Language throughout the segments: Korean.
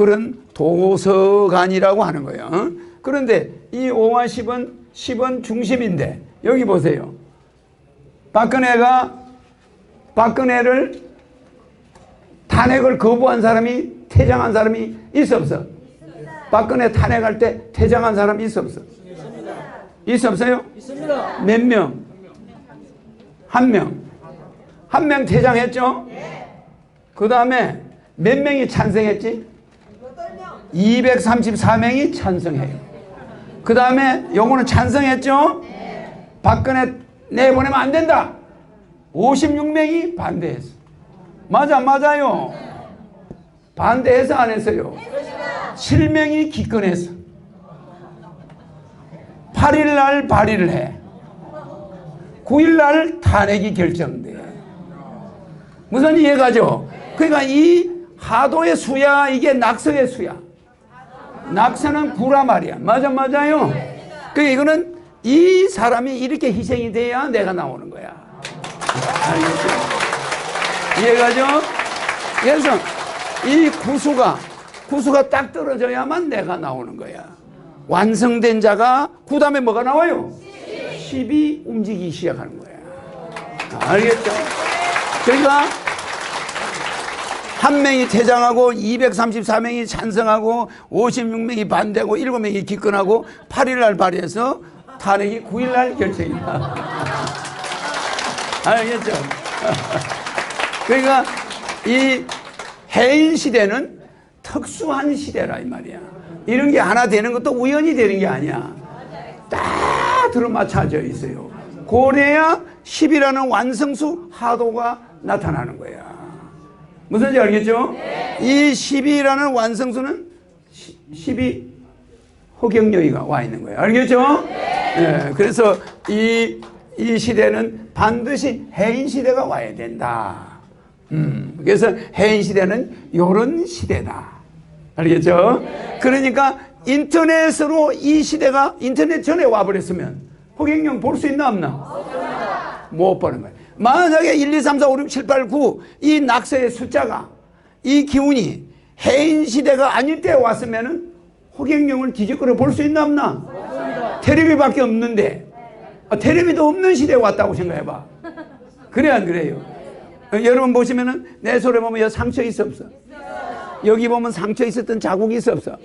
그런 도서관이라고 하는 거예요. 어? 그런데 이 5와 10은 10은 중심인데 여기 보세요. 박근혜가 박근혜를 탄핵을 거부한 사람이 퇴장한 사람이 있어 없어? 박근혜 탄핵할 때 퇴장한 사람이 있어 없어? 있어 없어요? 있습니다. 몇 명? 한 명. 한 명 퇴장했죠? 그 다음에 몇 명이 찬성했지? 234명이 찬성해요. 그 다음에 요거는 찬성했죠? 박근혜 내보내면 안 된다. 56명이 반대했어. 맞아, 안 맞아요. 반대해서 안 했어요. 7명이 기권했어. 8일 날 발의를 해. 9일 날 탄핵이 결정돼. 무슨 이해가죠? 그러니까 이 하도의 수야 이게 낙서의 수야. 낙서는 구라 말이야. 맞아 맞아요. 그 이거는 이 사람이 이렇게 희생이 돼야 내가 나오는 거야. 알겠죠? 이해가죠? 그래서 이 구수가 구수가 딱 떨어져야만 내가 나오는 거야. 완성된 자가 그 다음에 뭐가 나와요? 10이 움직이기 시작하는 거야. 알겠죠? 그러니까 한 명이 퇴장하고 234명이 찬성하고 56명이 반대하고 7명이 기권하고 8일 날 발의해서 탄핵이 9일 날 결정이다. 알겠죠? 그러니까 이 해인 시대는 특수한 시대라 이 말이야. 이런 게 하나 되는 것도 우연히 되는 게 아니야. 딱 들어맞춰져 있어요. 고래야 10이라는 완성수 하도가 나타나는 거야. 무슨지 알겠죠? 이 10이라는 완성수는 10이 허경영이가 와 있는 거예요. 알겠죠? 예, 그래서 이, 이 시대는 반드시 해인 시대가 와야 된다. 음, 그래서 해인 시대는 요런 시대다. 알겠죠? 그러니까 인터넷으로 이 시대가 인터넷 전에 와버렸으면 허경영 볼 수 있나 없나? 못 보는 거예요. 만약에 1, 2, 3, 4, 5, 6, 7, 8, 9 이 낙서의 숫자가 이 기운이 해인 시대가 아닐 때 왔으면은 허경영을 뒤집거려 볼 수 있나 없나? 테레비밖에 없는데 아, 테레비도 없는 시대에 왔다고 생각해봐. 그래 안 그래요? 어, 여러분 보시면은 내 손에 보면 여기 상처 있어 없어? 여기 보면 상처 있었던 자국이 있어 없어?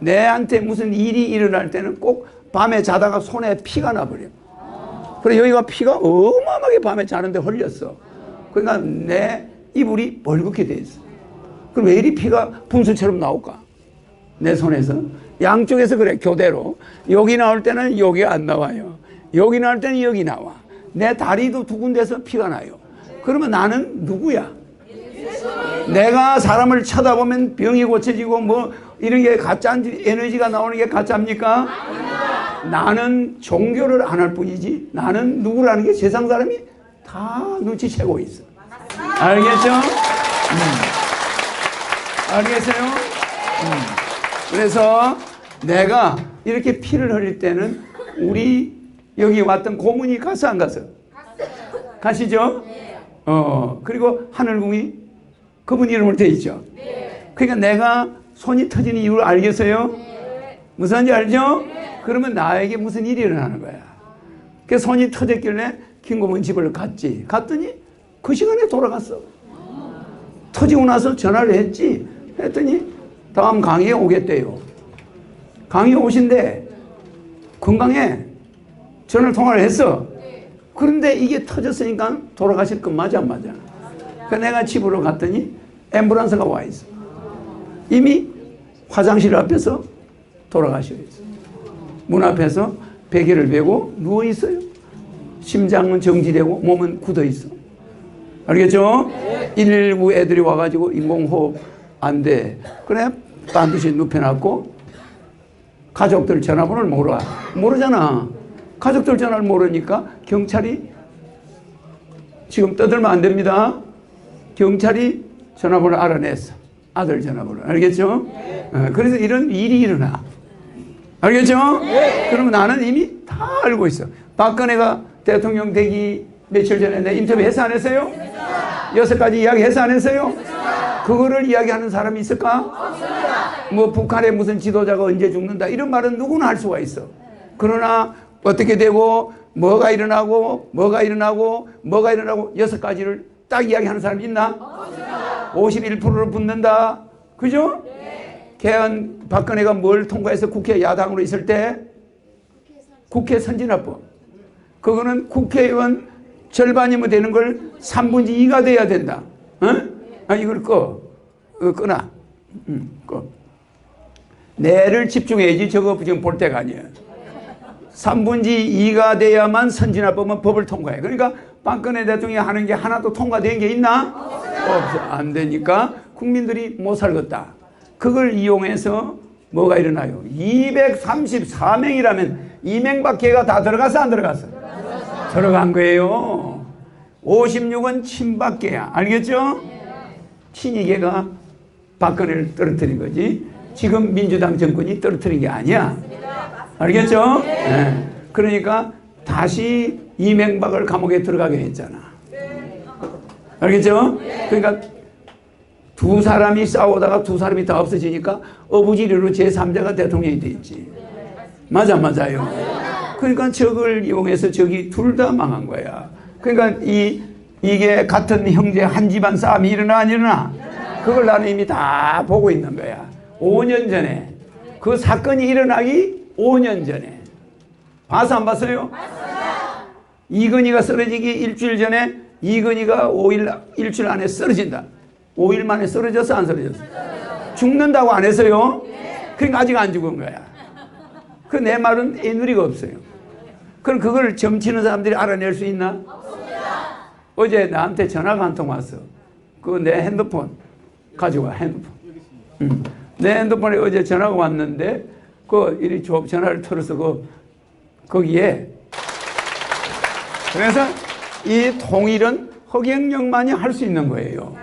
내한테 무슨 일이 일어날 때는 꼭 밤에 자다가 손에 피가 나버려. 그래 여기가 피가 어마어마하게 밤에 자는데 흘렸어. 그러니까 내 이불이 벌겋게 돼 있어. 그럼 왜 이리 피가 분수처럼 나올까? 내 손에서 양쪽에서 그래 교대로 여기 나올 때는 여기 안 나와요. 여기 나올 때는 여기 나와. 내 다리도 두 군데서 피가 나요. 그러면 나는 누구야? 내가 사람을 쳐다보면 병이 고쳐지고 뭐 이런 게 가짜 에너지가 나오는 게 가짜입니까? 나는 종교를 안 할 뿐이지 나는 누구라는 게 세상 사람이 다 눈치채고 있어. 알겠죠? 음. 알겠어요? 음. 그래서 내가 이렇게 피를 흘릴 때는 우리 여기 왔던 고문이 가서 안 가서? 가시죠? 어, 그리고 하늘궁이 그분 이름을 대 있죠? 그러니까 내가 손이 터지는 이유를 알겠어요? 무슨지 알죠? 그러면 나에게 무슨 일이 일어나는 거야. 그 손이 터졌길래 김고문 집을 갔지. 갔더니 그 시간에 돌아갔어. 터지고 나서 전화를 했지. 했더니 다음 강의에 오겠대요. 강의 오신데 건강해. 전화를 통화를 했어. 그런데 이게 터졌으니까 돌아가실 건 맞아 안 맞아? 그 내가 집으로 갔더니 앰뷸런스가 와 있어. 이미 화장실 앞에서 돌아가셔 있어. 문 앞에서 베개를 베고 누워 있어요. 심장은 정지되고 몸은 굳어 있어. 알겠죠? 119 애들이 와가지고 인공호흡 안 돼. 그래 반드시 눕혀놨고 가족들 전화번호를 모르 모르잖아. 가족들 전화를 모르니까 경찰이 지금 떠들면 안 됩니다. 경찰이 전화번호 알아냈어. 아들 전화번호. 알겠죠? 어, 그래서 이런 일이 일어나. 알겠죠? 그러면 나는 이미 다 알고 있어. 박근혜가 대통령 되기 며칠 전에 내 인터뷰 해서 안 했어요? 여섯 가지 이야기 해서 안 했어요? 그거를 이야기하는 사람이 있을까? 뭐 북한의 무슨 지도자가 언제 죽는다 이런 말은 누구나 할 수가 있어. 그러나 어떻게 되고 뭐가 일어나고 뭐가 일어나고 뭐가 일어나고 여섯 가지를 딱 이야기하는 사람이 있나? 51%를 붙는다. 그죠? 개헌 박근혜가 뭘 통과해서 국회 야당으로 있을 때 국회 선진화법. 그거는 국회의원 절반이면 되는 걸 3분의 2가 돼야 된다. 어? 아, 이걸 꺼. 어, 꺼놔. 음, 꺼. 내를 집중해야지 저거 지금 볼 때가 아니야. 3분의 2가 돼야만 선진화법은 법을 통과해. 그러니까 박근혜 대통령이 하는 게 하나도 통과된 게 있나? 안 되니까 국민들이 못 살겠다. 그걸 이용해서 뭐가 일어나요? 234명이라면 이명박 개가 다 들어갔어 안 들어갔어? 들어간 거예요. 56은 친박계야. 알겠죠? 친이계가 박근혜를 떨어뜨린 거지. 지금 민주당 정권이 떨어뜨린 게 아니야. 알겠죠? 네. 그러니까 다시 이명박을 감옥에 들어가게 했잖아. 알겠죠? 그러니까 두 사람이 싸우다가 두 사람이 다 없어지니까 어부지리로 제3자가 대통령이 돼 있지. 맞아, 맞아요. 그러니까 적을 이용해서 적이 둘 다 망한 거야. 그러니까 이, 이게 같은 형제 한 집안 싸움이 일어나, 안 일어나? 그걸 나는 이미 다 보고 있는 거야. 5년 전에. 그 사건이 일어나기 5년 전에. 봐서 안 봤어요? 이건희가 쓰러지기 일주일 전에 이건희가 5일, 일주일 안에 쓰러진다. 5일 만에 쓰러졌어, 안 쓰러졌어? 죽는다고 안 했어요? 그러니까 아직 안 죽은 거야. 그 내 말은 애누리가 없어요. 그럼 그걸 점치는 사람들이 알아낼 수 있나? 어제 나한테 전화가 한 통 왔어. 그 내 핸드폰 가져와 핸드폰. 응. 내 핸드폰에 어제 전화가 왔는데 그 이리 조- 전화를 털어서 그 거기에 그래서 이 통일은 허경영만이 할 수 있는 거예요.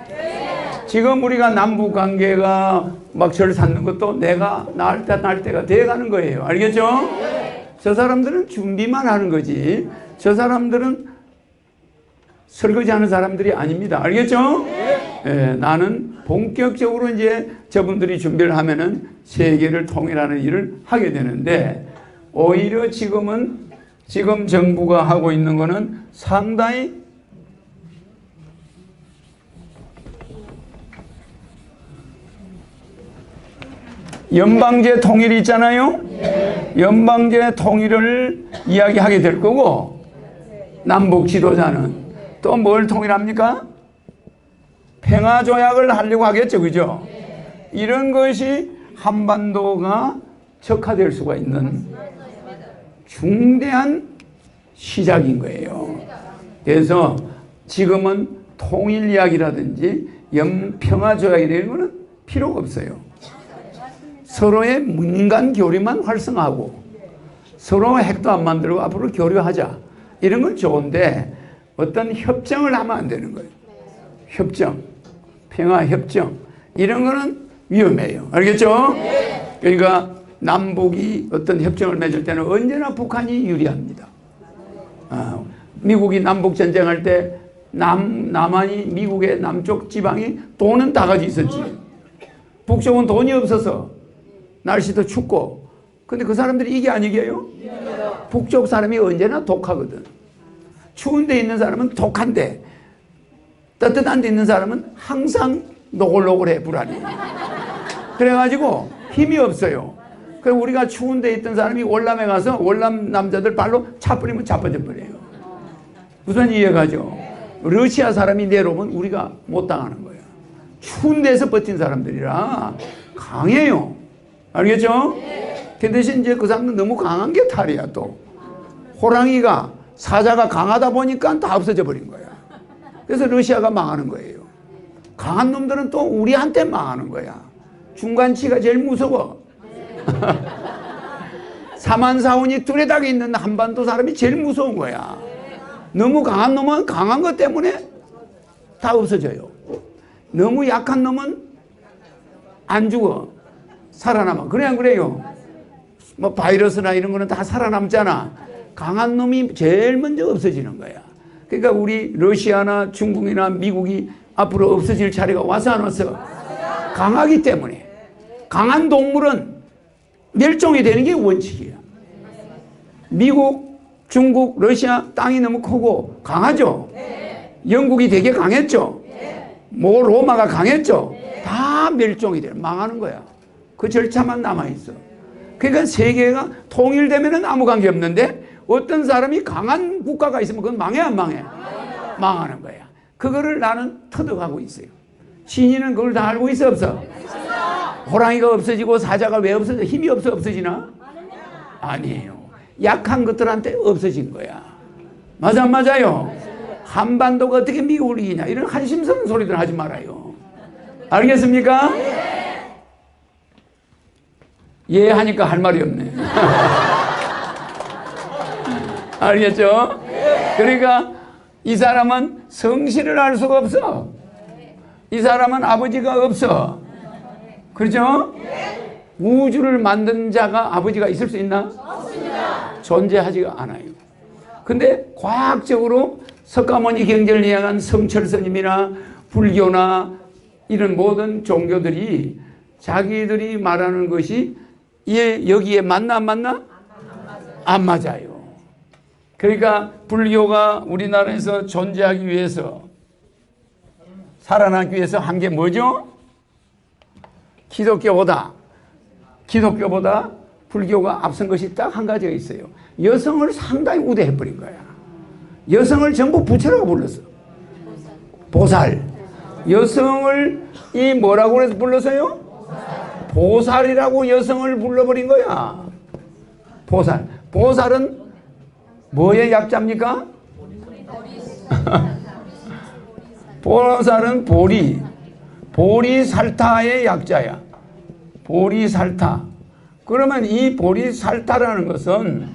지금 우리가 남북 관계가 막절 쌓는 것도 내가 나을 때, 날 때가 돼 가는 거예요. 알겠죠? 저 사람들은 준비만 하는 거지. 저 사람들은 설거지 하는 사람들이 아닙니다. 알겠죠? 예, 나는 본격적으로 이제 저분들이 준비를 하면은 세계를 통일하는 일을 하게 되는데 오히려 지금은 지금 정부가 하고 있는 거는 상당히 연방제 통일이 있잖아요. 연방제 통일을 이야기하게 될 거고 남북 지도자는 또 뭘 통일합니까? 평화 조약을 하려고 하겠죠, 그죠? 이런 것이 한반도가 척화될 수가 있는 중대한 시작인 거예요. 그래서 지금은 통일 이야기라든지 연 평화 조약이 되는 거는 필요가 없어요. 서로의 민간 교류만 활성화하고 서로 핵도 안 만들고 앞으로 교류하자. 이런 건 좋은데 어떤 협정을 하면 안 되는 거예요. 협정, 평화 협정 이런 거는 위험해요. 알겠죠? 그러니까 남북이 어떤 협정을 맺을 때는 언제나 북한이 유리합니다. 아, 미국이 남북 전쟁할 때 남, 남한이 미국의 남쪽 지방이 돈은 다 가지고 있었지. 북쪽은 돈이 없어서 날씨도 춥고. 근데 그 사람들이 이게 안 이겨요? 북쪽 사람이 언제나 독하거든. 추운 데 있는 사람은 독한데 따뜻한 데 있는 사람은 항상 노골노골해 불안해. 그래가지고 힘이 없어요. 그래 우리가 추운 데 있던 사람이 월남에 가서 월남 남자들 발로 차 뿌리면 자빠져 버려요. 무슨 이해가죠? 러시아 사람이 내려오면 우리가 못 당하는 거예요. 추운 데서 버틴 사람들이라 강해요. 알겠죠? 그 대신 이제 그 사람은 너무 강한 게 탈이야 또. 호랑이가 사자가 강하다 보니까 다 없어져 버린 거야. 그래서 러시아가 망하는 거예요. 강한 놈들은 또 우리한테 망하는 거야. 중간치가 제일 무서워. 사만사원이 뚜레닥에 있는 한반도 사람이 제일 무서운 거야. 너무 강한 놈은 강한 것 때문에 다 없어져요. 너무 약한 놈은 안 죽어. 살아남아. 그래, 안 그래요? 뭐 바이러스나 이런 거는 다 살아남잖아. 강한 놈이 제일 먼저 없어지는 거야. 그러니까 우리 러시아나 중국이나 미국이 앞으로 없어질 차례가 와서 안 왔어? 강하기 때문에. 강한 동물은 멸종이 되는 게 원칙이야. 미국, 중국, 러시아 땅이 너무 크고 강하죠? 영국이 되게 강했죠? 뭐 로마가 강했죠? 다 멸종이 돼. 망하는 거야. 그 절차만 남아있어. 그러니까 세계가 통일되면 아무 관계 없는데 어떤 사람이 강한 국가가 있으면 그건 망해 안 망해? 망하는 거야. 그거를 나는 터득하고 있어요. 신인은 그걸 다 알고 있어 없어? 호랑이가 없어지고 사자가 왜 없어져? 힘이 없어 없어지나? 아니에요. 약한 것들한테 없어진 거야. 맞아 안 맞아요? 한반도가 어떻게 미국을 이기냐 이런 한심스러운 소리들 하지 말아요. 알겠습니까? 예 하니까 할 말이 없네. 알겠죠? 그러니까 이 사람은 성실을 할 수가 없어. 이 사람은 아버지가 없어. 그렇죠? 우주를 만든 자가 아버지가 있을 수 있나? 존재하지가 않아요. 근데 과학적으로 석가모니 경전을 이해한 성철 스님이나 불교나 이런 모든 종교들이 자기들이 말하는 것이 이 여기에 맞나 안 맞나? 안 맞아요. 그러니까 불교가 우리나라에서 존재하기 위해서 살아나기 위해서 한 게 뭐죠? 기독교보다 기독교보다 불교가 앞선 것이 딱 한 가지가 있어요. 여성을 상당히 우대해 버린 거야. 여성을 전부 부처라고 불렀어. 보살. 여성을 이 뭐라고 해서 불렀어요? 보살이라고 여성을 불러버린 거야. 보살. 보살은 뭐의 약자입니까? 보살은 보리. 보리살타의 약자야. 보리살타. 그러면 이 보리살타라는 것은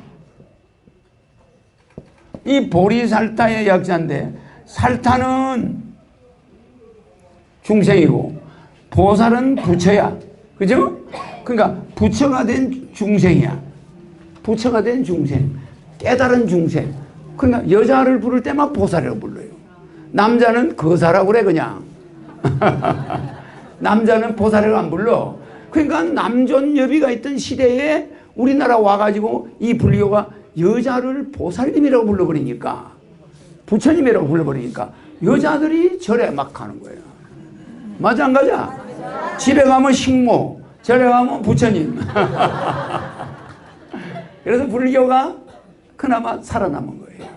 이 보리살타의 약자인데 살타는 중생이고 보살은 부처야. 그죠? 그러니까 부처가 된 중생이야. 부처가 된 중생. 깨달은 중생. 그러니까 여자를 부를 때만 보살이라고 불러요. 남자는 거사라고 그래 그냥. 남자는 보살이라고 안 불러. 그러니까 남존여비가 있던 시대에 우리나라 와가지고 이 불교가 여자를 보살님이라고 불러버리니까 부처님이라고 불러버리니까 여자들이 절에 막 가는 거예요. 맞아 안 가자? 집에 가면 식모, 절에 가면 부처님. 그래서 불교가 그나마 살아남은 거예요.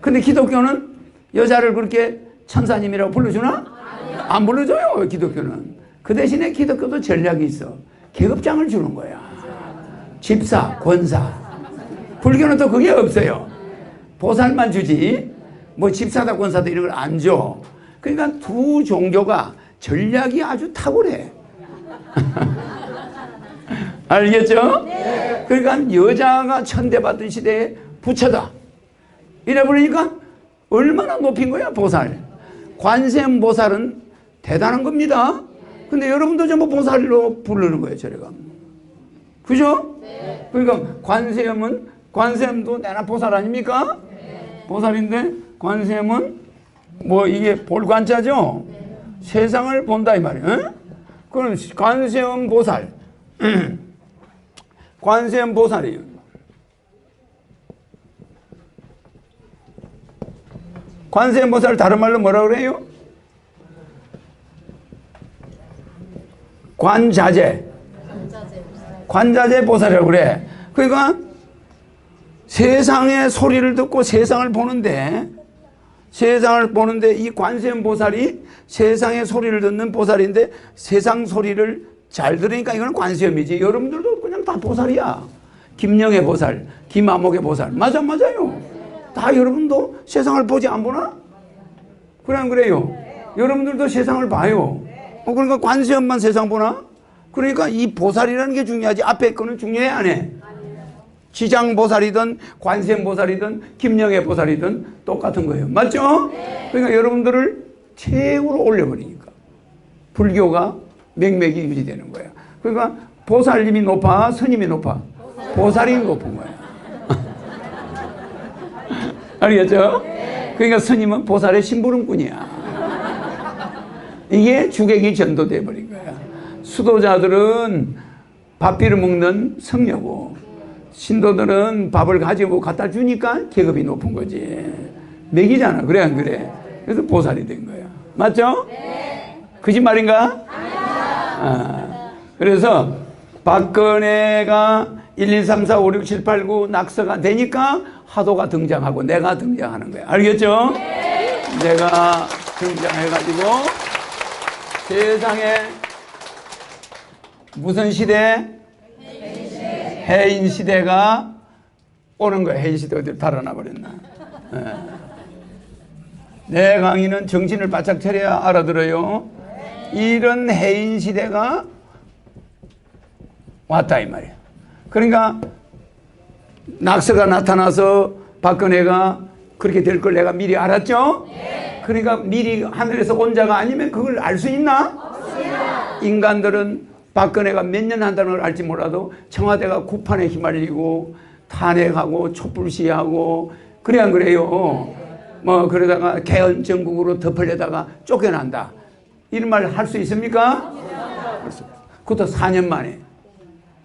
근데 기독교는 여자를 그렇게 천사님이라고 불러주나? 안 불러줘요, 기독교는. 그 대신에 기독교도 전략이 있어. 계급장을 주는 거야. 집사, 권사. 불교는 또 그게 없어요. 보살만 주지. 뭐 집사다, 권사다 이런 걸 안 줘. 그러니까 두 종교가 전략이 아주 탁월해. 알겠죠? 그러니까 여자가 천대받던 시대에 부처다. 이래 버리니까 얼마나 높인 거야, 보살. 관세음 보살은 대단한 겁니다. 근데 여러분도 전부 보살로 부르는 거예요, 저래가. 그죠? 그러니까 관세음은, 관세음도 내나 보살 아닙니까? 보살인데, 관세음은 뭐 이게 볼관자죠? 세상을 본다 이 말이에요. 응? 그럼 관세음 보살. 관세음 보살이에요. 관세음 보살 다른 말로 뭐라 그래요? 관자재. 관자재 보살이라고 그래. 그러니까 세상의 소리를 듣고 세상을 보는데 세상을 보는데 이 관세음 보살이 세상의 소리를 듣는 보살인데 세상 소리를 잘 들으니까 이건 관세음이지. 여러분들도 그냥 다 보살이야. 김영애 보살, 김아목의 보살. 맞아, 맞아요. 다 여러분도 세상을 보지 안 보나? 그래, 안 그래요? 여러분들도 세상을 봐요. 어, 그러니까 관세음만 세상 보나? 그러니까 이 보살이라는 게 중요하지. 앞에 거는 중요해, 안 해? 지장 보살이든 관세음 보살이든 김영애 보살이든 똑같은 거예요. 맞죠? 그러니까 여러분들을 최고로 올려버리니까 불교가 맥맥이 유지되는 거야. 그러니까 보살님이 높아, 스님이 높아. 보살이 높은 거야. 알겠죠? 그러니까 스님은 보살의 심부름꾼이야. 이게 주객이 전도돼 버린 거야. 수도자들은 밥비를 먹는 성녀고 신도들은 밥을 가지고 갖다 주니까 계급이 높은 거지. 먹이잖아. 그래 안 그래? 그래서 보살이 된 거야. 맞죠? 거짓말인가? 아, 그래서 박근혜가 1, 2, 3, 4, 5, 6, 7, 8, 9 낙서가 되니까 하도가 등장하고 내가 등장하는 거야. 알겠죠? 내가 등장해가지고 세상에 무슨 시대? 해인 시대가 오는 거야. 해인 시대 어디로 달아나 버렸나? 예. 내 강의는 정신을 바짝 차려야 알아들어요. 이런 해인 시대가 왔다 이 말이야. 그러니까 낙서가 나타나서 박근혜가 그렇게 될 걸 내가 미리 알았죠? 그러니까 미리 하늘에서 온 자가 아니면 그걸 알 수 있나? 인간들은 박근혜가 몇 년 한다는 걸 알지 몰라도 청와대가 구판에 휘말리고 탄핵하고 촛불 시하고 그래 안 그래요? 뭐 그러다가 개헌 정국으로 덮으려다가 쫓겨난다. 이런 말 할 수 있습니까? 그것도 4년 만에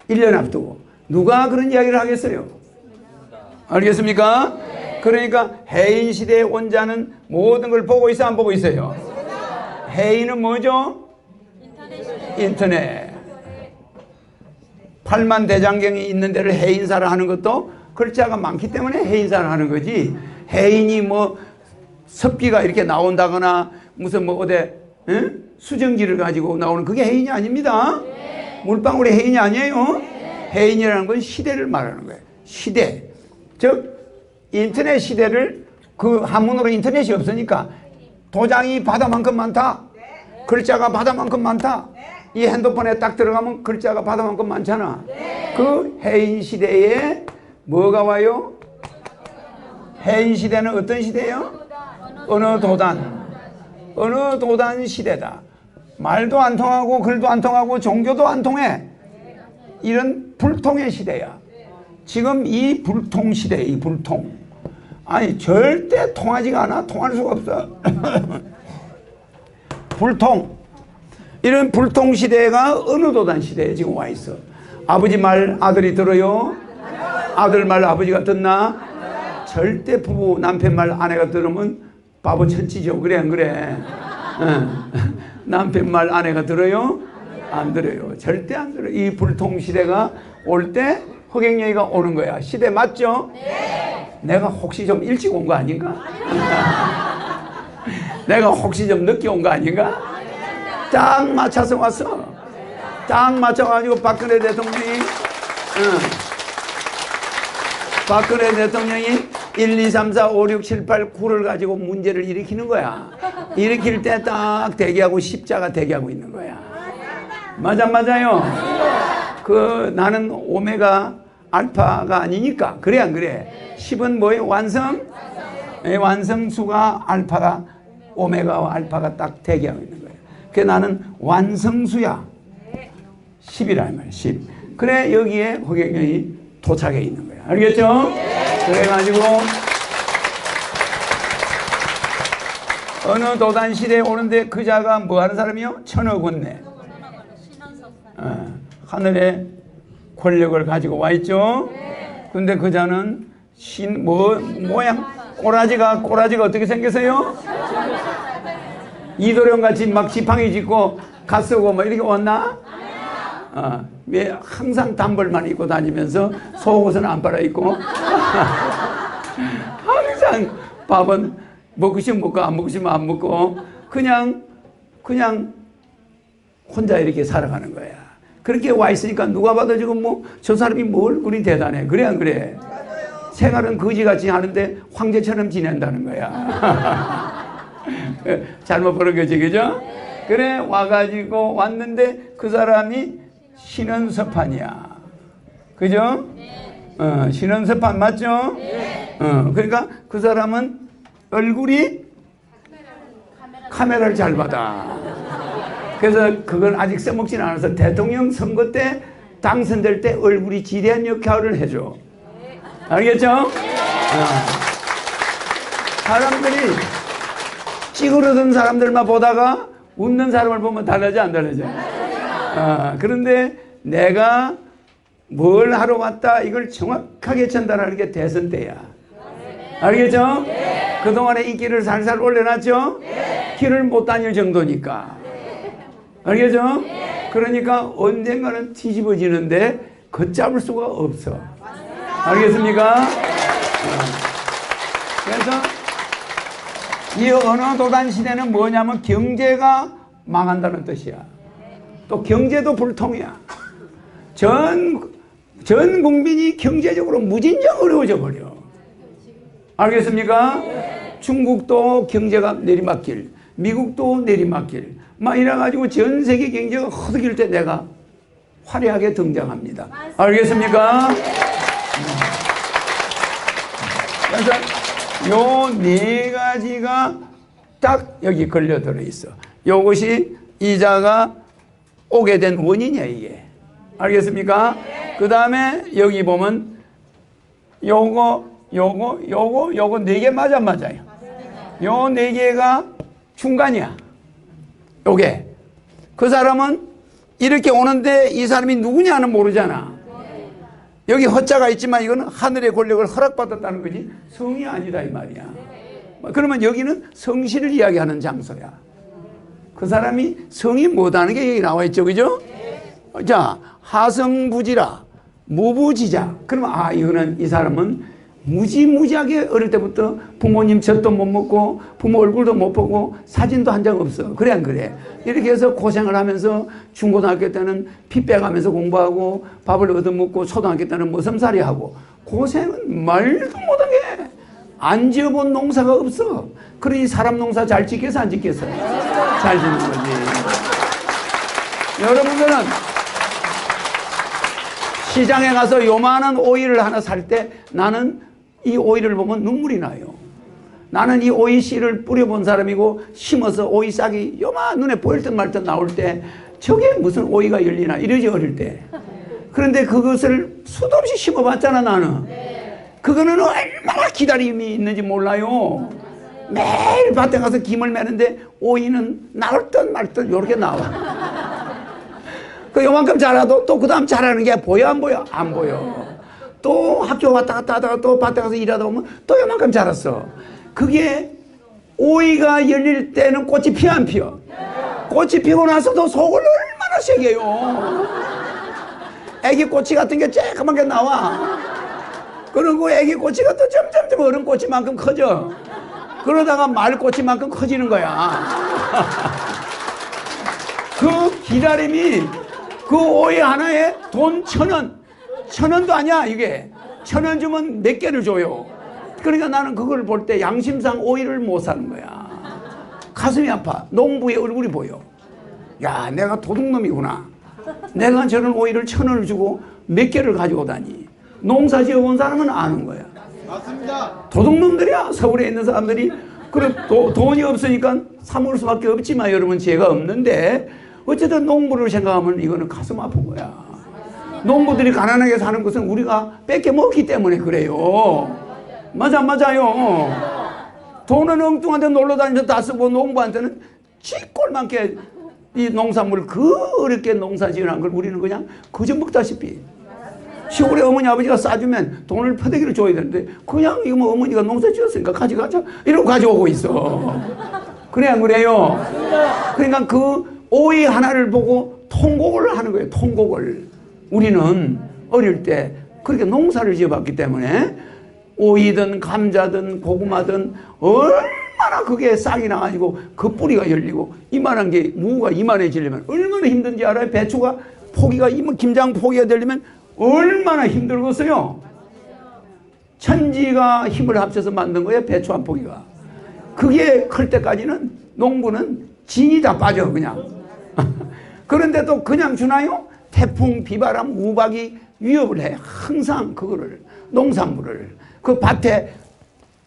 1년 앞두고 누가 그런 이야기를 하겠어요? 알겠습니까? 그러니까 해인 시대의 원자는 모든 걸 보고 있어 안 보고 있어요? 해인은 뭐죠? 인터넷. 팔만 대장경이 있는 데를 해인사를 하는 것도 글자가 많기 때문에 해인사를 하는 거지. 해인이 뭐 섭기가 이렇게 나온다거나 무슨 뭐 어디 응? 수정기를 가지고 나오는 그게 해인이 아닙니다. 물방울의 해인이 아니에요. 해인이라는 건 시대를 말하는 거예요. 시대. 즉 인터넷 시대를 그 한문으로 인터넷이 없으니까 도장이 바다만큼 많다. 글자가 바다만큼 많다. 이 핸드폰에 딱 들어가면 글자가 바다만큼 많잖아. 그 해인 시대에 뭐가 와요? 해인 시대는 어떤 시대예요? 어느 도단. 어느 도단 시대다. 말도 안 통하고 글도 안 통하고 종교도 안 통해. 이런 불통의 시대야. 지금 이 불통 시대, 이 불통. 아니, 절대 통하지가 않아. 통할 수가 없어. 불통. 이런 불통 시대가 어느 도단 시대에 지금 와 있어. 아버지 말 아들이 들어요? 아들 말 아버지가 듣나? 절대 부부 남편 말 아내가 들으면 바보 천치죠. 그래 안 그래? 응. 남편 말 아내가 들어요? 안 들어요. 절대 안 들어요. 이 불통 시대가 올 때 허경영이가 오는 거야. 시대 맞죠? 내가 혹시 좀 일찍 온 거 아닌가? 내가 혹시 좀 늦게 온 거 아닌가? 딱 맞춰서 왔어. 딱 맞춰가지고 박근혜 대통령이, 응. 박근혜 대통령이 1, 2, 3, 4, 5, 6, 7, 8, 9를 가지고 문제를 일으키는 거야. 일으킬 때 딱 대기하고 십자가 대기하고 있는 거야. 맞아, 맞아요. 그 나는 오메가 알파가 아니니까. 그래, 안 그래? 10은 뭐예요? 완성? 예, 완성수가 알파가, 오메가와 알파가 딱 대기하고 있는 거예요. 그 나는 완성수야. 10이라 말이야, 10. 그래, 여기에 허경영이 도착해 있는 거야. 알겠죠? 그래가지고, 어느 도단 시대에 오는데 그 자가 뭐 하는 사람이요? 천어군네. 어, 하늘에 권력을 가지고 와 있죠. 근데 그 자는 신, 뭐, 모양, 꼬라지가, 꼬라지가 어떻게 생겼어요? 이도령 같이 막 지팡이 짚고 가 쓰고 뭐 이렇게 왔나? 어, 왜 항상 단벌만 입고 다니면서 속옷은 안 빨아입고 항상 밥은 싶으면 먹고 안 싶으면 안 먹고 그냥 그냥 혼자 이렇게 살아가는 거야. 그렇게 와 있으니까 누가 봐도 지금 뭐 저 사람이 뭐 얼굴이 대단해. 그래 안 그래? 생활은 거지같이 하는데 황제처럼 지낸다는 거야. 잘못 버는 거지, 그죠? 그래, 와가지고 왔는데 그 사람이 신원섭판이야. 그죠? 어, 신원섭판 맞죠? 어, 그러니까 그 사람은 얼굴이 카메라를 잘 받아. 그래서 그걸 아직 써먹지는 않아서 대통령 선거 때 당선될 때 얼굴이 지대한 역할을 해줘. 알겠죠? 어. 사람들이 찌그러든 사람들만 보다가 웃는 사람을 보면 달라져 안 달라져? 아, 그런데 내가 뭘 하러 왔다 이걸 정확하게 전달하는 게 대선 때야. 알겠죠? 그동안에 인기를 살살 올려놨죠? 길을 못 다닐 정도니까. 알겠죠? 그러니까 언젠가는 뒤집어지는데 걷잡을 수가 없어. 알겠습니까? 그래서 이 언어 도단 시대는 뭐냐면 경제가 망한다는 뜻이야. 또 경제도 불통이야. 전, 전 국민이 경제적으로 무진장 어려워져 버려. 알겠습니까? 중국도 경제가 내리막길, 미국도 내리막길. 막 이래가지고 전 세계 경제가 허덕일 때 내가 화려하게 등장합니다. 알겠습니까? 그래서 요 네 가지가 딱 여기 걸려들어 있어. 요것이 이자가 오게 된 원인이야, 이게. 알겠습니까? 그 다음에 여기 보면 요거, 요거, 요거, 요거 네 개 맞아, 맞아요. 요 네 개가 중간이야. 요게. 그 사람은 이렇게 오는데 이 사람이 누구냐는 모르잖아. 여기 허자가 있지만 이거는 하늘의 권력을 허락받았다는 거지 성이 아니다 이 말이야. 그러면 여기는 성실을 이야기하는 장소야. 그 사람이 성이 뭐다는 게 여기 나와 있죠, 그죠? 자, 하성부지라 무부지자. 그러면 아 이거는 이 사람은 무지무지하게 어릴 때부터 부모님 젖도 못 먹고 부모 얼굴도 못 보고 사진도 한 장 없어. 그래 안 그래? 이렇게 해서 고생을 하면서 중고등학교 때는 피 빼가면서 공부하고 밥을 얻어먹고 초등학교 때는 머슴살이 하고 고생은 말도 못하게 안 지어본 농사가 없어. 그러니 사람 농사 잘 짓겠어 안 짓겠어? 잘 짓는 거지. 여러분들은 시장에 가서 요만한 오이를 하나 살 때 나는 이 오이를 보면 눈물이 나요. 나는 이 오이 씨를 뿌려본 사람이고 심어서 오이 싹이 요만 눈에 보일 듯 말 듯 나올 때 저게 무슨 오이가 열리나 이러지 어릴 때. 그런데 그것을 수도 없이 심어봤잖아 나는. 그거는 얼마나 기다림이 있는지 몰라요. 매일 밭에 가서 김을 매는데 오이는 나올 듯 말듯 이렇게 나와. 그 요만큼 자라도 또 그 다음 자라는 게 보여 안 보여? 안 보여. 또 학교 왔다 갔다 하다가 또 밭에 가서 일하다 보면 또 요만큼 자랐어. 그게 오이가 열릴 때는 꽃이 피어 안 피어? 꽃이 피고 나서도 속을 얼마나 새겨요. 애기 꼬치 같은 게 쬐끄맣게 나와. 그리고 애기 꼬치가 또 점점점 어른 꼬치만큼 커져. 그러다가 말 꼬치만큼 커지는 거야. 그 기다림이 그 오이 하나에 돈 천 원, 천 원도 아니야 이게 천 원 주면 몇 개를 줘요. 그러니까 나는 그걸 볼 때 양심상 오이를 못 사는 거야. 가슴이 아파. 농부의 얼굴이 보여. 야, 내가 도둑놈이구나. 내가 저런 오이를 천 원을 주고 몇 개를 가지고 다니. 농사 지어본 사람은 아는 거야. 맞습니다. 도둑놈들이야 서울에 있는 사람들이 그래 도, 돈이 없으니까 사먹을 수밖에 없지만 여러분 죄가 없는데 어쨌든 농부를 생각하면 이거는 가슴 아픈 거야 농부들이 가난하게 사는 것은 우리가 뺏겨 먹기 때문에 그래요. 맞아 맞아요. 돈은 엉뚱한데 놀러 다니면서 다 쓰고 농부한테는 쥐꼴만게 이 농산물 그 어렵게 농사 지어놓은 걸 우리는 그냥 거저 먹다시피. 시골에 어머니 아버지가 싸주면 돈을 퍼대기를 줘야 되는데 그냥 이거 뭐 어머니가 농사 지었으니까 가져가자. 이러고 가져오고 있어. 그래 안 그래요? 그러니까 그 오이 하나를 보고 통곡을 하는 거예요 통곡을 우리는 어릴 때 그렇게 농사를 지어봤기 때문에 오이든 감자든 고구마든 얼마나 그게 싹이 나가지고 그 뿌리가 열리고 이만한 게 무가 이만해지려면 얼마나 힘든지 알아요? 배추가 포기가 이만 김장 포기가 되려면 얼마나 힘들겠어요? 천지가 힘을 합쳐서 만든 거예요, 배추 한 포기가. 그게 클 때까지는 농부는 진이 다 빠져, 그냥. 그런데 또 그냥 주나요? 태풍, 비바람, 우박이 위협을 해. 항상 그거를, 농산물을. 그 밭에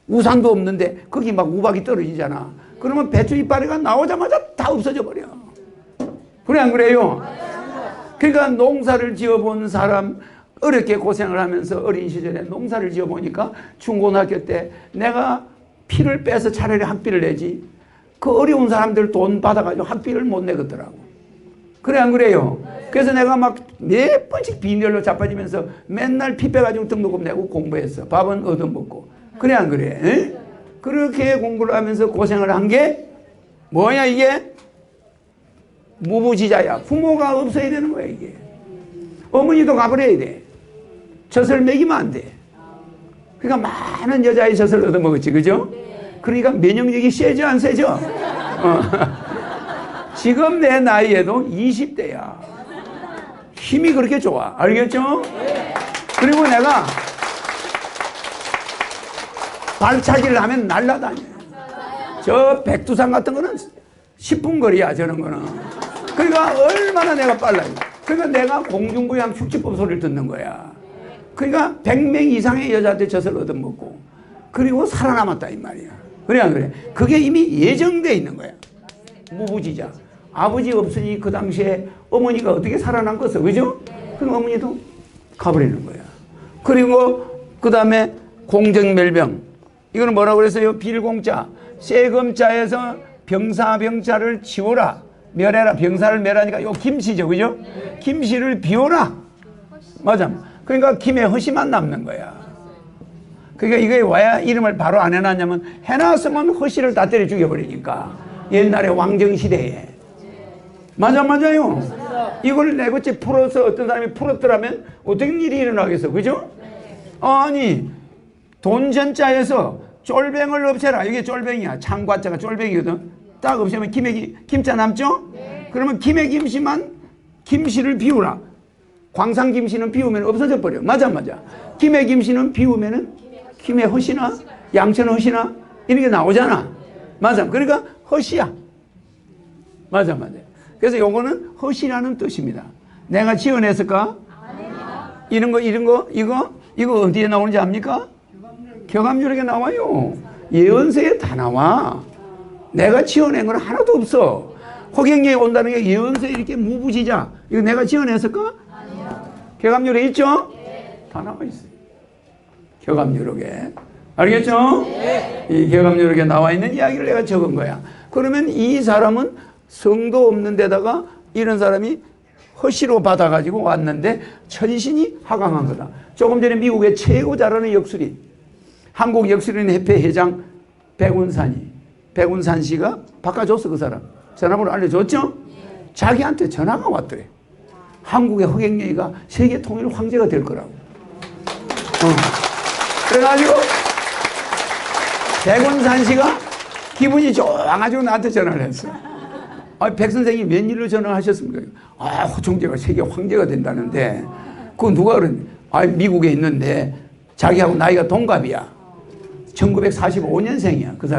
우산도 없는데 거기 막 우박이 떨어지잖아. 그러면 배추 이파리가 나오자마자 다 없어져 버려. 그래, 안 그래요? 그러니까 농사를 지어본 사람 어렵게 고생을 하면서 어린 시절에 농사를 지어보니까 중고등학교 때 내가 피를 빼서 차라리 학비를 내지 그 어려운 사람들 돈 받아가지고 학비를 못 내겠더라고. 그래 안 그래요? 그래서 내가 막 몇 번씩 빈혈로 자빠지면서 맨날 피 빼가지고 등록금 내고 공부했어. 밥은 얻어먹고. 그래 안 그래? 에? 그렇게 공부를 하면서 고생을 한 게 뭐냐 이게? 무부지자야. 부모가 없어야 되는 거야 이게. 어머니도 가버려야 돼. 젖을 먹이면 안 돼. 그러니까 많은 여자의 젖을 얻어먹었지, 그죠? 그러니까 면역력이 세죠, 안 세죠? 어. 지금 내 나이에도 20대야. 힘이 그렇게 좋아. 알겠죠? 그리고 내가 발차기를 하면 날라다녀요. 저 백두산 같은 거는 10분 거리야, 저런 거는. 그러니까 얼마나 내가 빨라요. 그러니까 내가 공중부양 흉지법 소리를 듣는 거야. 그러니까 100명 이상의 여자한테 젖을 얻어먹고 그리고 살아남았다 이 말이야. 그래 안 그래? 그게 이미 예정돼 있는 거야. 무부지자. 아버지 없으니 그 당시에 어머니가 어떻게 살아남겠어. 그죠? 그럼 어머니도 가버리는 거야. 그리고 그 다음에 공정멸병. 이거는 뭐라고 그랬어요? 빌공자. 세금자에서 병사병자를 치워라. 멸해라. 병사를 멸하니까 요 김씨죠. 그죠? 김씨를 비워라. 맞아. 그러니까 김의 허씨만 남는 거야. 그러니까 이게 왜 이름을 바로 안 해놨냐면 해놨으면 허씨를 다 때려 죽여버리니까. 옛날에 왕정시대에. 맞아, 맞아요. 이걸 내고치 풀어서 어떤 사람이 풀었더라면 어떤 일이 일어나겠어. 그죠? 아니, 돈전자에서 쫄뱅을 없애라. 이게 쫄뱅이야. 창과자가 쫄뱅이거든. 딱 없애면 김에, 김자 남죠? 그러면 김에 김씨만 김씨를 비우라. 광산 김씨는 비우면 없어져 버려. 맞아, 맞아. 김에 김씨는 비우면은 김에 허시나 양천 허시나 이런 게 나오잖아. 맞아. 그러니까 허시야. 맞아, 맞아. 그래서 요거는 허시라는 뜻입니다. 내가 지어냈을까? 이런 거, 이런 거, 이거, 이거 어디에 나오는지 압니까? 교감유력에 나와요. 예언서에 다 나와. 내가 지어낸 건 하나도 없어. 호경령이 온다는 게 예언서에 이렇게 무부지자. 이거 내가 지어냈을까? 교감유력에 있죠? 다 나와 있어요. 교감유력에. 알겠죠? 이 교감유력에 나와 있는 이야기를 내가 적은 거야. 그러면 이 사람은 성도 없는 데다가 이런 사람이 허시로 받아가지고 왔는데 천신이 하강한 거다. 조금 전에 미국의 최고 잘하는 역술인, 한국 역술인 협회 회장 백운산이, 백운산 씨가 바꿔줬어, 그 사람. 전화번호 알려줬죠? 자기한테 전화가 왔더래. 한국의 허경영이가 세계 통일 황제가 될 거라고. 어. 그래가지고 백운산 씨가 기분이 좋아가지고 나한테 전화를 했어. 아, 백 선생님 웬일로 전화하셨습니까? 아, 호총재가 세계 황제가 된다는데, 그 누가 그러니? 아, 미국에 있는데, 자기하고 나이가 동갑이야. 1945년생이야, 그 사람.